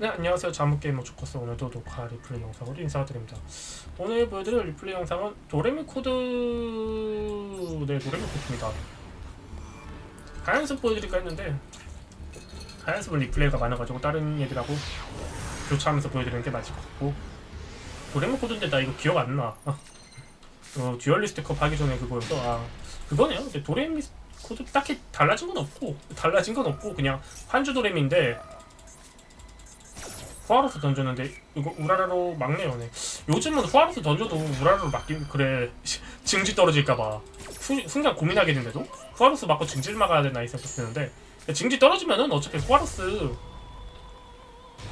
네 안녕하세요. 자무게이머 조커스 오늘도 녹화 리플레이 영상으로 인사드립니다. 오늘 보여드릴 리플레이 영상은 도레미 코드 네 도레미 코드입니다. 가연습 보여드릴까 했는데 가연습은 리플레이가 많아가지고 다른 얘기라고 교차하면서 보여드리는 게 맞을 것 같고. 도레미 코드인데 나 이거 기억 안나. 어, 듀얼리스트 컵 하기 전에 그거여서 아 그거네요. 도레미 코드 딱히 달라진 건 없고 달라진 건 없고 그냥 한주 도레미인데 후아로스 던졌는데 이거 우라라로 막네요 네. 요즘은 후아로스 던져도 우라라로 막긴 그래. 증지 떨어질까봐. 순- 순간 고민하게 되는데도? 후아로스 맞고 증지를 막아야 되나 생각했는데. 증지 떨어지면은 어차피 후아로스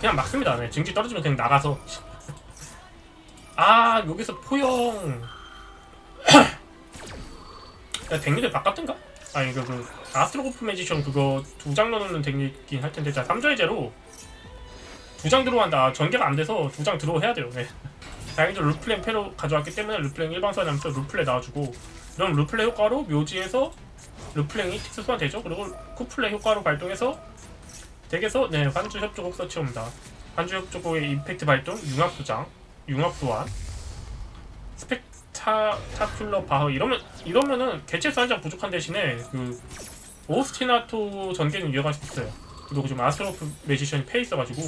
그냥 막습니다. 네. 증지 떨어지면 그냥 나가서. 아 여기서 포영 야, 덱니들 바꿨던가? 아니 그, 그 아스트로고프 매지션 그거 두장 넣는 덱니긴 할 텐데. 자 3조 해제로 두 장 들어간다. 전개가 안 돼서 두 장 들어오 해야 돼요. 네. 다행히도 루플랭 패로 가져왔기 때문에 루플랭 일방선 하면서 루플레 나와주고 그럼 루플레 효과로 묘지에서 루플랭이 틱스 소환되죠. 그리고 쿠플레 효과로 발동해서 덱에서 네 환주 협조곡 서치옵니다. 환주 협조곡의 임팩트 발동, 융합 수장, 융합 소환, 스펙타타큘러 바흐 이러면 이러면은 개체수 한 장 부족한 대신에 그 오스티나토 전개는 이어갈 수 있어요. 그리고 지금 아스트로프 매지션이 패 있어가지고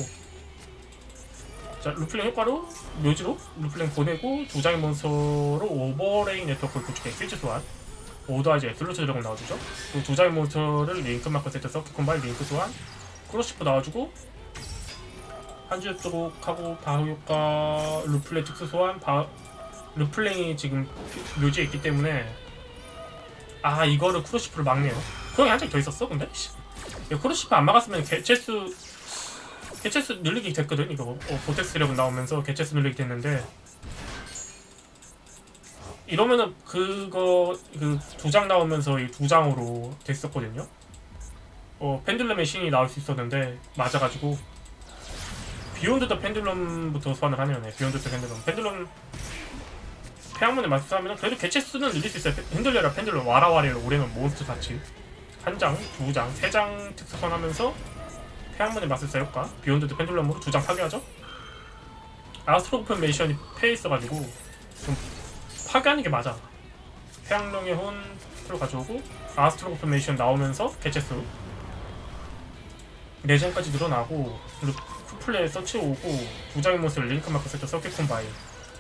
자 루플랭 효과로 묘지로 루플랭 보내고 두 장의 몬스터로 오버레인 네트워크를 구축해 필즈 소환 오더하이즈 슬로트 드래곤 나와주죠 그리고 두 장의 몬스터를 링크 마크 세트 서킷 콤바인 링크 소환 크로시프 나와주고 한주 협조곡하고 바흐 효과 루플랭 특수 소환 바 루플랭이 지금 피- 묘지에 있기 때문에 아 이거를 크로시프를 막네요 그형이 한장 더 있었어 근데? 씨. 이거 크로시프 안 막았으면 개체수 개체수 늘리기 됐거든 이거 어, 보텍스 레븐 나오면서 개체수 늘리기 됐는데 이러면은 그거 그 두 장 나오면서 이 두 장으로 됐었거든요. 어 펜듈럼의 신이 나올 수 있었는데 맞아가지고 비욘드 더 펜듈럼부터 소환을 하네요. 네. 비욘드 더 펜듈럼 펜듈럼 폐양문에 맞서하면 그래도 개체수는 늘릴 수 있어요. 펜들려라 펜듈럼 와라와리를 올해는 몬스터 사치 한 장, 두 장, 세 장 특수 소환하면서 태양문의 마술사 효과. 비욘드드 펜듈럼으로 두 장 파괴하죠. 아스트로프 메이션이 패 있어가지고 좀 파괴하는 게 맞아. 태양령의 혼을 가져오고 아스트로프 메이션 나오면서 개체수. 4장까지 늘어나고 그리고 쿠플레 서치 오고 두 장의 모습을 링크 마크 세트 서킷 콤바인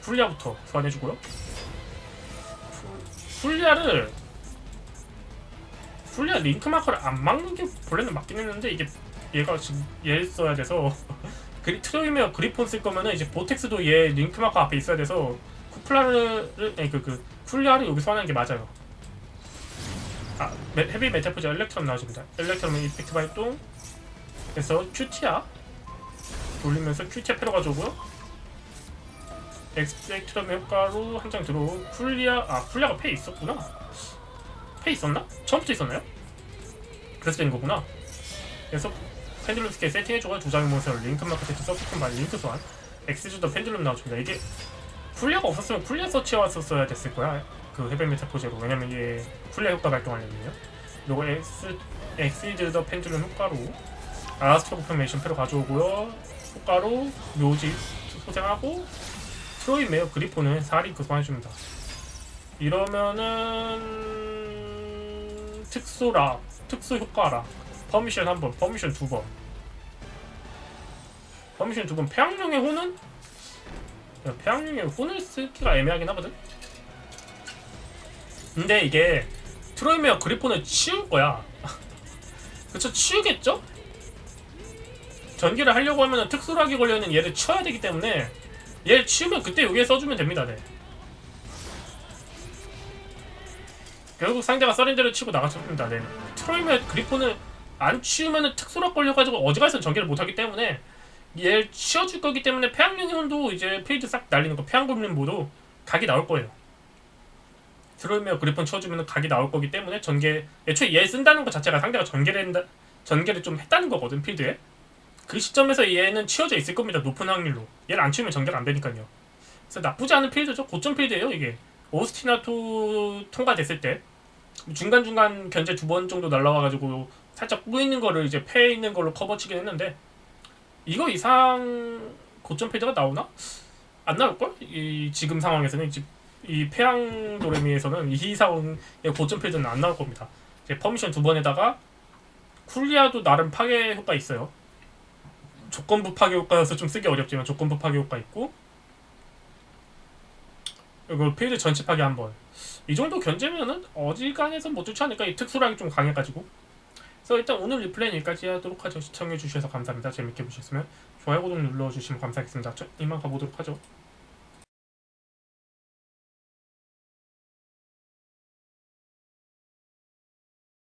풀리아부터 소환해주고요. 풀- 풀리아를 풀리아 링크 마커를 안 막는 게 본래는 맞긴 했는데 이게 얘가 지금 얘 써야 돼서 그리 트로이메어 그리폰 쓸 거면은 이제 보텍스도 얘 링크 마커 앞에 있어야 돼서 쿠플라를 아니 그그 쿨리아를 여기 소환하는 게 맞아요. 아 메, 헤비 메타포즈 엘렉트럼 나와줍니다. 엘렉트럼 이펙트 발동 그래서 큐티아 돌리면서 큐티아 패러 가져오고요. 엑스펙트럼 효과로 한 장 들어오고 쿨리아 아 쿨리아가 패 있었구나. 패 있었나? 처음부터 있었나요? 그래서 된 거구나. 그래서 펜듈럼 스케일 세팅해주고 두 장의 몬스터를 링크 세트 서포트 말 링크 소환 엑스주더 펜듈럼 나와줍니다. 이게 쿨리아가 없었으면 쿨리아 서치해왔었어야 됐을 거야. 그 헤벨 메타 포제로 왜냐면 이게 쿨리아 효과 발동하려면요. 그리고 엑스 엑스주더 펜듈럼 효과로 아스트로 포메이션 패로 가져오고요. 효과로 묘지 소생하고 트로이 메어 그리폰은 4링크 소환해줍니다. 이러면은 특수라 특수 효과라 퍼미션 한 번, 퍼미션 두 번. 퍼미션 두 번. 폐양령의 혼은 야, 폐양령의 혼을 쓰기가 애매하긴 하거든. 근데 이게 트로이메어 그리폰을 치울 거야. 그쵸 치우겠죠? 전기를 하려고 하면 특수락이 걸려있는 얘를 치워야 되기 때문에 얘를 치우면 그때 여기에 써주면 됩니다. 네. 결국 상대가 서렌저를 치고 나가줍니다. 네. 트로이메어 그리폰을 안 치우면은 특수락 걸려가지고 어지간해서 전개를 못하기 때문에 얘를 치워줄 거기 때문에 폐양령현도 이제 필드 싹 날리는 거 폐양고블린 모두 각이 나올 거예요. 트로이메어 그리폰 치워주면 각이 나올 거기 때문에 전개 애초에 얘 쓴다는 것 자체가 상대가 전개를 한다, 전개를 좀 했다는 거거든 필드에. 그 시점에서 얘는 치워져 있을 겁니다 높은 확률로. 얘를 안 치우면 전개가 안 되니까요. 그래서 나쁘지 않은 필드죠. 고점 필드예요 이게. 오스티나토 통과됐을 때 중간 중간 견제 두 번 정도 날라와가지고 살짝 뿌있는 거를 이제 패에 있는 걸로 커버치긴 했는데 이거 이상 고점 페이지가 나오나? 안 나올걸? 이 지금 상황에서는 이, 이 페랑 도레미에서는 이 이상의 고점 페이지는 안 나올 겁니다. 이제 퍼미션 두 번에다가 쿨리아도 나름 파괴 효과 있어요. 조건부 파괴 효과여서 좀 쓰기 어렵지만 조건부 파괴 효과 있고 그리고 페이지 전체 파괴 한 번. 이 정도 견제면은 어지간해서 못 좋지 않을까? 이 특수량이 좀 강해가지고. 그래서 일단 오늘 리플레이는 여기까지 하도록 하죠. 시청해주셔서 감사합니다. 재밌게 보셨으면 좋아요, 구독 눌러주시면 감사하겠습니다. 저 이만 가보도록 하죠.